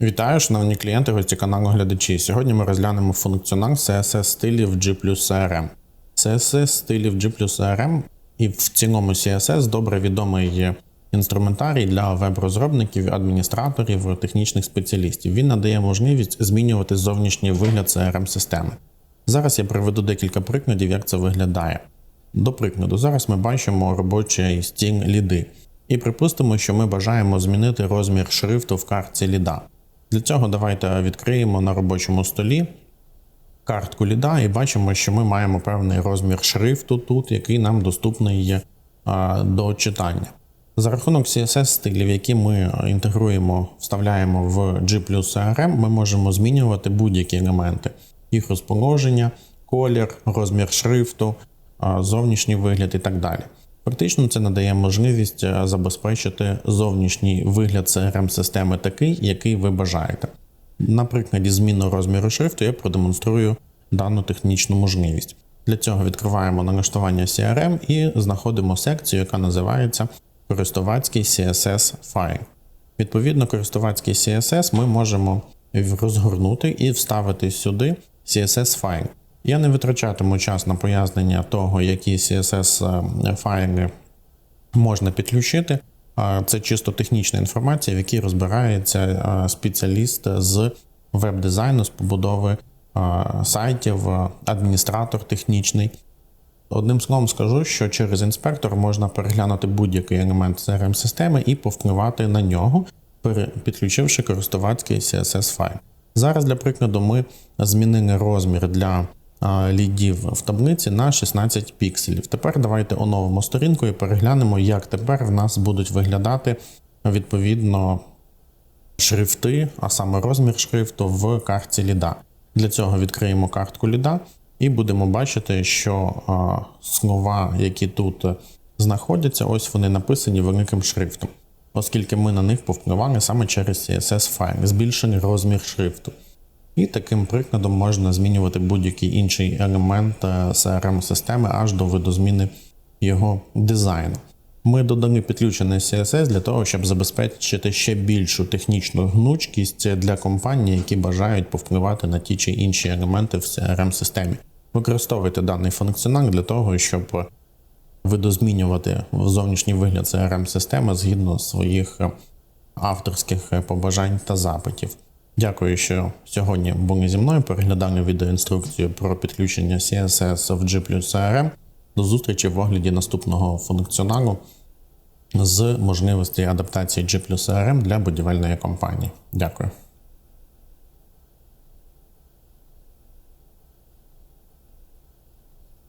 Вітаю, шановні клієнти, гості каналу глядачі. Сьогодні ми розглянемо функціонал CSS стилів G CRM. CSS стилів G CRM і в цілому CSS добре відомий інструментарій для веб-розробників, адміністраторів, технічних спеціалістів. Він надає можливість змінювати зовнішній вигляд crm системи Зараз я приведу декілька прикладів, як це виглядає. До прикладу, зараз ми бачимо робочий стіл ліди. І припустимо, що ми бажаємо змінити розмір шрифту в картці ліда. Для цього давайте відкриємо на робочому столі картку ліда і бачимо, що ми маємо певний розмір шрифту тут, який нам доступний а, до читання. За рахунок CSS стилів, які ми інтегруємо, вставляємо в G CRM, ми можемо змінювати будь-які елементи, їх розположення, колір, розмір шрифту, зовнішній вигляд і так далі. Фактично, це надає можливість е, забезпечити зовнішній вигляд crm системи такий, який ви бажаєте. На прикладі зміни розміру шрифту я продемонструю дану технічну можливість. Для цього відкриваємо налаштування CRM і знаходимо секцію, яка називається користувацький CSS файл. Відповідно, користувацький CSS ми можемо розгорнути і вставити сюди CSS файл. Я не витрачатиму час на пояснення того, які CSS е, файли можна підключити. Це чисто технічна інформація, в якій розбирається е, спеціаліст з веб-дизайну, з побудови е, сайтів, адміністратор технічний. Одним словом скажу, що через інспектор можна переглянути будь-який елемент crm системи і повпливати на нього, підключивши користувацький CSS файл. Зараз, для прикладу, ми змінили розмір для лідів в таблиці на 16 пікселів. Тепер давайте оновимо сторінку і переглянемо, як тепер в нас будуть виглядати відповідно шрифти, а саме розмір шрифту в картці ліда. Для цього відкриємо картку ліда і будемо бачити, що слова, які тут знаходяться, ось вони написані великим шрифтом, оскільки ми на них повпливали саме через CSS файл, збільшений розмір шрифту. І таким прикладом можна змінювати будь-який інший елемент crm системи аж до видозміни його дизайну. Ми додали підключений CSS для того, щоб забезпечити ще більшу технічну гнучкість для компаній, які бажають повпливати на ті чи інші елементи в crm системі Використовуйте даний функціонал для того, щоб видозмінювати зовнішній вигляд crm системи згідно своїх авторських побажань та запитів. Дякую, що сьогодні були зі мною. Переглядали відеоінструкцію про підключення CSS в G CRM. До зустрічі в огляді наступного функціоналу з можливості адаптації G CRM для будівельної компанії. Дякую.